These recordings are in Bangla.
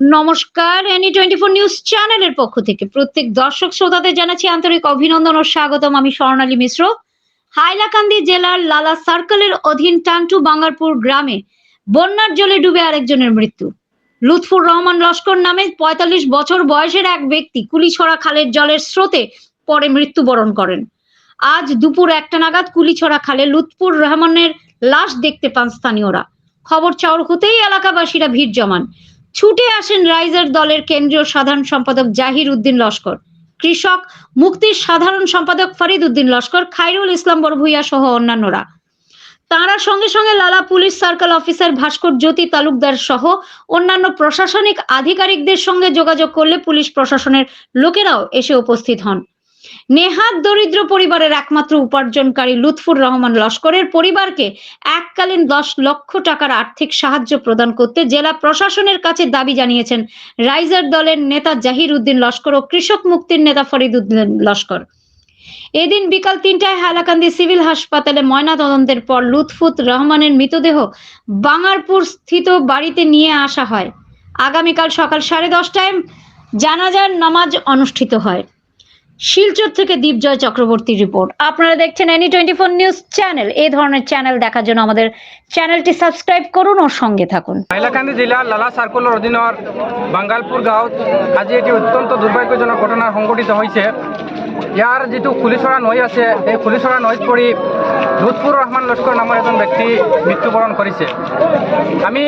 নমস্কার এনি টোয়েন্টি ফোর নিউজ চ্যানেলের পক্ষ থেকে প্রত্যেক দর্শক শ্রোতাদের জানাচ্ছি আন্তরিক অভিনন্দন ও স্বাগতম। আমি স্বর্ণালী মিশ্র। হাইলাকান্দি জেলার লালা সার্কেলের অধীন টান্টু বাঙ্গারপুর গ্রামে বন্যার জলে ডুবে আরেকজনের মৃত্যু। লুৎফুর রহমান লস্কর নামে পঁয়তাল্লিশ বছর বয়সের এক ব্যক্তি কুলিছড়া খালের জলের স্রোতে পরে মৃত্যুবরণ করেন। আজ দুপুর একটা নাগাদ কুলিছড়া খালে লুৎফুর রহমানের লাশ দেখতে পান স্থানীয়রা। খবর চাউর হতেই এলাকাবাসীরা ভিড় জমান। ছুটে আসেন রাইজার দলের কেন্দ্রীয় সাধারণ সম্পাদক জাহির উদ্দিন লস্কর। কৃষক, মুক্তির সাধারণ সম্পাদক ফরিদ উদ্দিন লস্কর, খাইরুল ইসলাম বড়ভুইয়া সহ অন্যান্যরা। তাঁরা সঙ্গে সঙ্গে Lala police circle officer Bhaskar Jyoti Talukdar সহ অন্যান্য প্রশাসনিক আধিকারিকদের সঙ্গে যোগাযোগ করলে পুলিশ প্রশাসনের লোকেরাও এসে উপস্থিত হন। নেহাত দরিদ্র পরিবারের একমাত্র উপার্জনকারী লুৎফুর রহমান লস্করের পরিবারকে এককালীন দশ লক্ষ টাকার আর্থিক সাহায্য প্রদান করতে জেলা প্রশাসনের কাছে দাবি জানিয়েছেন রাইজার দলের নেতা জাহির উদ্দিন লস্কর ও কৃষক মুক্তির নেতা ফরিদ উদ্দিন লস্কর। এদিন বিকাল তিনটায় হালাকান্দি সিভিল হাসপাতালে ময়না তদন্তের পর লুৎফুত রহমানের মৃতদেহ বাঙারপুর স্থিত বাড়িতে নিয়ে আসা হয়। আগামীকাল সকাল সাড়ে দশটায় জানাজার নামাজ অনুষ্ঠিত হয়। শিলচর থেকে দীপজয় চক্রবর্তীর রিপোর্ট। আপনারা দেখছেন any twenty four news channel. এই ধরনের চ্যানেল দেখার জন্য আমাদের চ্যানেলটি সাবস্ক্রাইব করুন ও সঙ্গে থাকুন। হাইলাকান্দি জেলার লালা সার্কুলার অধীনৰ বাঙ্গালপুর গাঁও আজি এটি অত্যন্ত দুর্ভাগ্যজনক ঘটনা সংঘটিত হয়েছে। ইয়ার যিটো খুলিচৰা নৈ আছে এই খুলিচৰা নৈত পৰি লুৎফুৰ ৰহমান লস্কৰ নামৰ এজন ব্যক্তি মৃত্যুবৰণ কৰিছে। আমি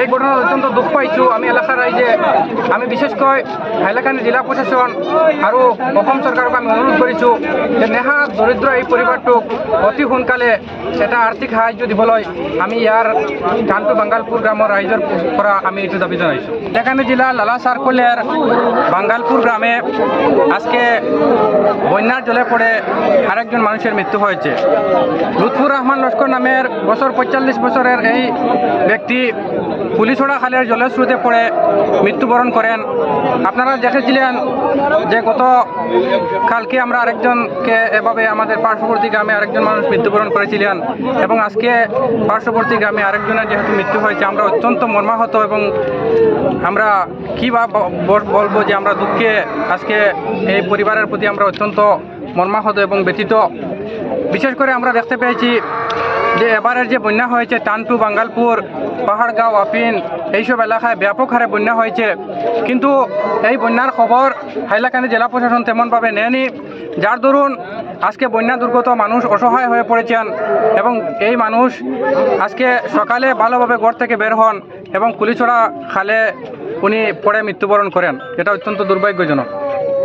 এই ঘটনাত অত্যন্ত দুখ পাইছোঁ। আমি এলেকাৰ ৰাইজে, আমি বিশেষকৈ হাইলাকান্দি জিলা প্ৰশাসন আৰু অসম চৰকাৰক আমি অনুৰোধ কৰিছোঁ যে নেহা দৰিদ্ৰ এই পৰিবাৰটোক অতি সোনকালে এটা আৰ্থিক সাহায্য দিবলৈ আমি ইয়াৰ কানটু বাঙ্গালপুর গ্রামের রাইজের পৰা আমি এইটো দাবি জানাইছোঁ। হাইলাকান্দি জেলা লালা সার্কলের বাঙ্গালপুর গ্রামে আজকে বন্যার জলে পড়ে আরেকজন মানুষের মৃত্যু হয়েছে লুৎফুর রহমান লস্কর নামের বছর পঁয়তাল্লিশ বছরের এই ব্যক্তি পুলিশোড়া খালের জলের স্রোতে পড়ে মৃত্যুবরণ করেন। আপনারা দেখেছিলেন যে গত কালকে আমরা আরেকজনকে এভাবে আমাদের পার্শ্ববর্তী গ্রামে আরেকজন মানুষ মৃত্যুবরণ করেছিলেন এবং আজকে পার্শ্ববর্তী গ্রামে আরেকজনের যেহেতু মৃত্যু হয়েছে, আমরা অত্যন্ত মর্মাহত এবং আমরা কী বা বল- বলব যে আমরা দুঃখে আজকে এই পরিবারের প্রতি আমরা অত্যন্ত মর্মাহত এবং ব্যথিত। বিশেষ করে আমরা দেখতে পেয়েছি যে এবারের যে বন্যা হয়েছে টানটু বাঙ্গালপুর, পাহাড়গাঁও আপিন এইসব এলাকায় ব্যাপক হারে বন্যা হয়েছে। কিন্তু এই বন্যার খবর হাইলাকান্দি জেলা প্রশাসন তেমনভাবে নেয়নি। যার দরুন আজকে বন্যা দুর্গত মানুষ অসহায় হয়ে পড়েছেন এবং এই মানুষ আজকে সকালে ভালোভাবে ঘর থেকে বের হন এবং কুলিছড়া খালে উনি পরে মৃত্যুবরণ করেন। এটা অত্যন্ত দুর্ভাগ্যজনক।